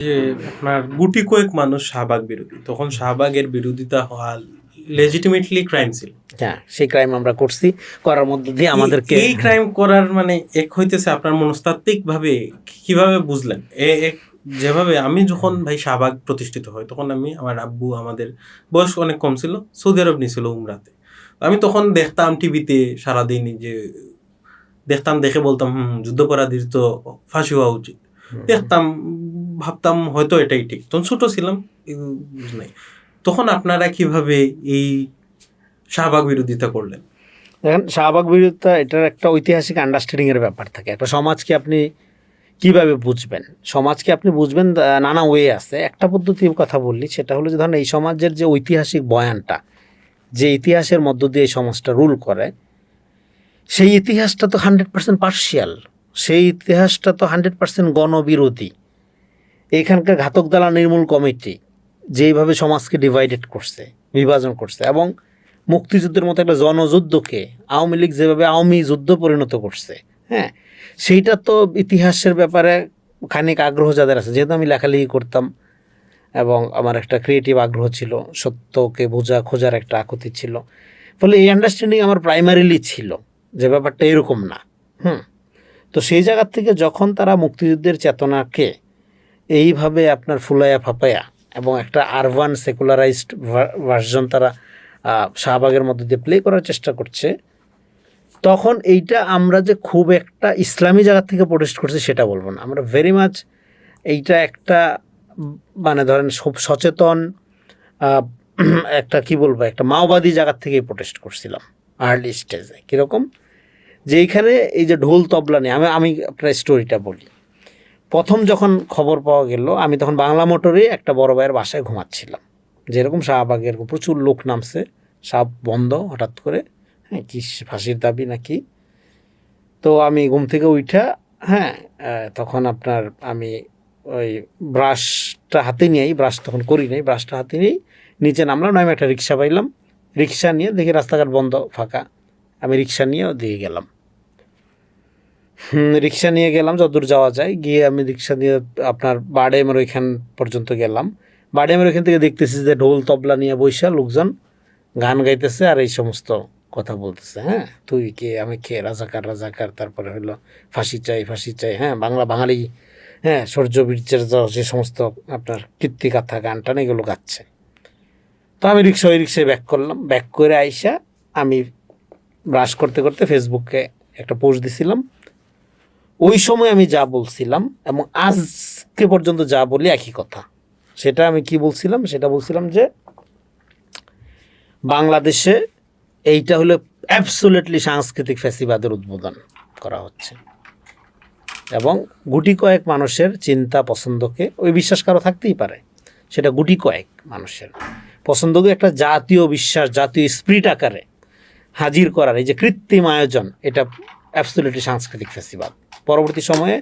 যে আপনার গুটি কয়েক মানুষ শাহবাগ বিরোধী। তখন শাহবাগের বিরোধিতা হওয়া লেজিটিমেটলি ক্রাইম ছিল। হ্যাঁ সেই ক্রাইম আমরা করছি করার মধ্যে দিয়ে আমাদেরকে এই ক্রাইম করার মানে এক হইতেছে আপনার মনস্তাত্ত্বিকভাবে কীভাবে বুঝলেন? এ এক যেভাবে আমি যখন ভাই শাহবাগ প্রতিষ্ঠিত হয় তখন আমি আমার আব্বু আমাদের বয়স অনেক কম ছিল সৌদি আরব নিয়েছিল উমরাতে। আমি তখন দেখতাম টিভিতে সারাদিন যে দেখতাম দেখে বলতাম হুম যুদ্ধপরাধীর তো ফাঁসি হওয়া উচিত। দেখতাম ভাবতাম হয়তো এটাই ঠিক। তখন ছোট ছিলাম নাই। তখন আপনারা কীভাবে এই শাহবাগ বিরোধিতা করলেন? দেখেন, শাহবাগ বিরোধিতা এটার একটা ঐতিহাসিক আন্ডারস্ট্যান্ডিং এর ব্যাপার থাকে। একটা সমাজকে আপনি কীভাবে বুঝবেন? সমাজকে আপনি বুঝবেন নানা ওয়ে আছে। একটা পদ্ধতির কথা বললি, সেটা হলো যে ধরেন এই সমাজের যে ঐতিহাসিক বয়ানটা, যে ইতিহাসের মধ্য দিয়ে এই সমাজটা রুল করে, সেই ইতিহাসটা তো হান্ড্রেড পার্সেন্ট পার্শিয়াল সেই ইতিহাসটা তো হান্ড্রেড পার্সেন্ট গণবিরোধী। এখানকার ঘাতক দালা নির্মূল কমিটি যেইভাবে সমাজকে ডিভাইডেড করছে, বিভাজন করছে এবং মুক্তিযুদ্ধের মতো একটা জনযুদ্ধকে আওয়ামী লীগ যেভাবে আওয়ামী যুদ্ধ পরিণত করছে হ্যাঁ? সেইটা তো ইতিহাসের ব্যাপারে খানিক আগ্রহ যাদের আছে। যেহেতু আমি লেখালেখি করতাম এবং আমার একটা ক্রিয়েটিভ আগ্রহ ছিল, সত্যকে বোঝা খোঁজার একটা আকুতি ছিল। ফলে এই আন্ডারস্ট্যান্ডিং আমার প্রাইমারিলি ছিল যে ব্যাপারটা এরকম না, হুম? তো সেই জায়গার থেকে যখন তারা মুক্তিযুদ্ধের চেতনাকে এইভাবে আপনার ফুলায়া ফাপায়া এবং একটা আরবান সেকুলারাইজড ভার্জন তারা শাহবাগের মধ্যে দিয়ে প্লে করার চেষ্টা করছে, তখন এইটা আমরা যে খুব একটা ইসলামী জায়গা থেকে প্রোটেস্ট করছি সেটা বলব না। আমরা ভেরি মাচ এইটা একটা মানে ধরেন খুব সচেতন একটা কি বলব, একটা মাওবাদী জায়গার থেকেই প্রোটেস্ট করছিলাম আর্লি স্টেজে কীরকম? যে এইখানে এই যে ঢোল তবলা নিয়ে, আমি আমি আপনার স্টোরিটা বলি। প্রথম যখন খবর পাওয়া গেল, আমি তখন বাংলা মোটরে একটা বড় ভাইয়ের বাসায় ঘুমাচ্ছিলাম। যেরকম শাহবাগে এরকম প্রচুর লোক নামছে সাপ বন্ধ হঠাৎ করে হ্যাঁ কি ফাঁসির দাবি নাকি? তো আমি ঘুম থেকে উঠা হ্যাঁ তখন আপনার আমি ওই ব্রাশটা হাতে নিয়েই, ব্রাশ তখন করি নাই, ব্রাশটা হাতে নিয়েই নিচে নামলাম আমি একটা রিক্সা পাইলাম। রিক্সা নিয়ে দেখি রাস্তাঘাট বন্ধ, ফাঁকা। আমি রিক্সা নিয়ে দিয়ে গেলাম। রিক্সা নিয়ে গেলাম, যতদূর যাওয়া যায়। গিয়ে আমি রিক্সা নিয়ে আপনার বাডেমের ওইখান পর্যন্ত গেলাম। বাডেমের ওইখান থেকে দেখতেছি যে ঢোল তবলা নিয়ে বৈশা লোকজন গান গাইতেছে আর এই সমস্ত কথা বলতেছে হ্যাঁ? তুই কে? আমি কে? রাজাকার রাজাকার, তারপরে হলো ফাঁসি চাই ফাঁসি চাই হ্যাঁ? বাংলা বাঙালি হ্যাঁ? সূর্য বীর্যের যে- সমস্ত আপনার কীর্তিকাথা গান টান এগুলো গাচ্ছে। তো আমি রিক্সা, ওই রিক্সায় ব্যাক করলাম। ব্যাক করে আইসা আমি ব্রাশ করতে করতে ফেসবুকে একটা পোস্ট দিছিলাম। ওই সময় আমি যা বলছিলাম এবং আজকে পর্যন্ত যা বলি একই কথা। সেটা আমি কি বলছিলাম? সেটা বলছিলাম যে বাংলাদেশে এইটা হলো অ্যাবসোলেটলি সাংস্কৃতিক ফ্যাসিবাদের উদ্বোধন করা হচ্ছে। এবং গুটি কয়েক মানুষের চিন্তা পছন্দকে, ওই বিশ্বাস কারও থাকতেই পারে, সেটা গুটি কয়েক মানুষের। পছন্দকে একটা জাতীয় বিশ্বাস, জাতীয় স্প্রিট আকারে হাজির করার, এই যে কৃত্রিম আয়োজন, এটা অ্যাবসোলিউটলি সাংস্কৃতিক ফেস্টিভ্যাল পরবর্তী সময়ে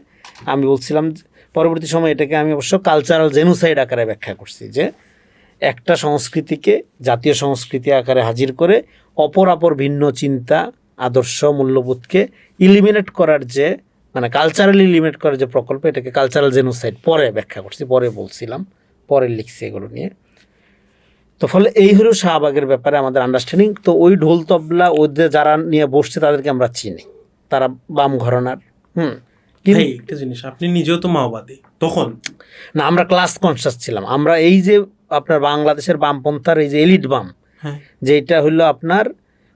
আমি বলছিলাম পরবর্তী সময়ে এটাকে আমি অবশ্য কালচারাল জেনোসাইড আকারে ব্যাখ্যা করছি যে, একটা সংস্কৃতিকে জাতীয় সংস্কৃতি আকারে হাজির করে অপর অপর ভিন্ন চিন্তা, আদর্শ, মূল্যবোধকে ইলিমিনেট করার যে মানে কালচারালি ইলিমিনেট করার যে প্রকল্প, এটাকে কালচারাল জেনোসাইড পরে ব্যাখ্যা করছি, পরে বলছিলাম, পরে লিখছি এগুলো নিয়ে। তো ফলে এই হলো শাহবাগের ব্যাপারে আমাদের আন্ডারস্ট্যান্ডিং তো ওই ঢোল তবলা, ওদের যারা নিয়ে বসছে তাদেরকে আমরা চিনি। তারা বাম ঘরানার হুম। কিন্তু ভাই একটা জিনিস আপনি নিজেও তো মাওবাদী। তখন? না আমরা ক্লাস কনসাস ছিলাম। আমরা এই যে আপনার বাংলাদেশের বামপন্থার এই যে এলিট বাম হ্যাঁ। যেটা হলো আপনার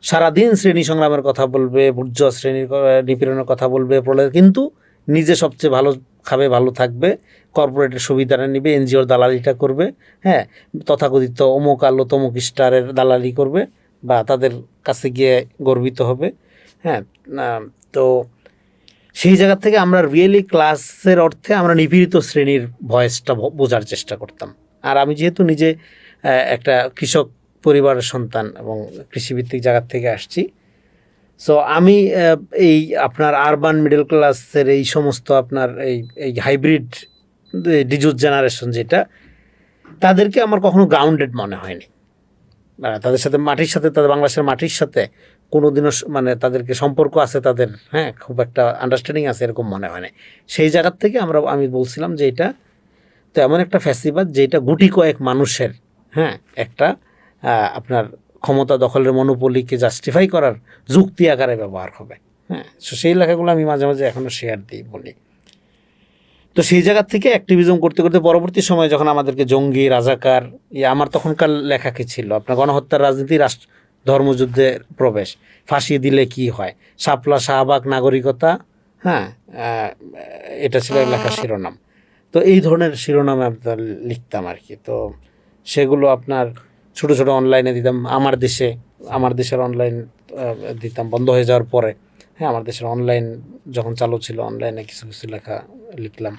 সারাদিন শ্রেণি সংগ্রামের কথা বলবে বুর্জ শ্রেণির নিপীড়নের কথা বলবে কিন্তু নিজে সবচেয়ে ভালো খাবে ভালো থাকবে কর্পোরেটের সুবিধাটা নিবে এনজিওর দালালিটা করবে হ্যাঁ তথাকথিত অমুক আলো তমুক স্টারের দালালি করবে বা তাদের কাছে গিয়ে গর্বিত হবে হ্যাঁ তো সেই জায়গা থেকে আমরা রিয়েলি ক্লাসের অর্থে আমরা নিপীড়িত শ্রেণির ভয়েসটা বোঝার চেষ্টা করতাম। আর আমি যেহেতু নিজে একটা কৃষক পরিবারের সন্তান এবং কৃষিভিত্তিক জায়গার থেকে আসছি সো আমি এই আপনার আরবান মিডল ক্লাসের এই সমস্ত আপনার এই এই হাইব্রিড ডিজুজ জেনারেশন যেটা, তাদেরকে আমার কখনো গ্রাউন্ডেড মনে হয়নি। তাদের সাথে মাটির সাথে, তাদের বাংলাদেশের মাটির সাথে কোনোদিনও স- মানে তাদেরকে সম্পর্ক আছে তাদের হ্যাঁ খুব একটা আন্ডারস্ট্যান্ডিং আছে এরকম মনে হয় না সেই জায়গার থেকে আমরা, আমি বলছিলাম যে এটা তো এমন একটা ফ্যাসিবাদ যেটা গুটি কয়েক মানুষের হ্যাঁ একটা আপনার ক্ষমতা দখলের মনোপলিকে জাস্টিফাই করার যুক্তি আকারে ব্যবহার হবে হ্যাঁ। তো সেই লেখাগুলো আমি মাঝে মাঝে এখনও শেয়ার দিই, বলি। তো সেই জায়গার থেকে অ্যাক্টিভিজম করতে করতে পরবর্তী সময়ে যখন আমাদেরকে জঙ্গি, রাজাকার ইয়ে আমার তখনকার লেখা কি ছিল? আপনার গণহত্যার রাজনীতি, রাষ্ট্র ধর্মযুদ্ধের প্রবেশ। ফাঁসি দিলে কি হয়? সাপলা শাহবাগ নাগরিকতা হ্যাঁ এটা ছিল লেখার শিরোনাম। তো এই ধরনের শিরোনামে আপনার লিখতাম আর কি। তো সেগুলো আপনার ছোট ছোট অনলাইনে দিতাম। আমার দেশে, আমার দেশের অনলাইন দিতাম। বন্ধ হয়ে যাওয়ার পরে হ্যাঁ আমার দেশের অনলাইন যখন চালু ছিল অনলাইনে কিছু কিছু লেখা লিখলাম।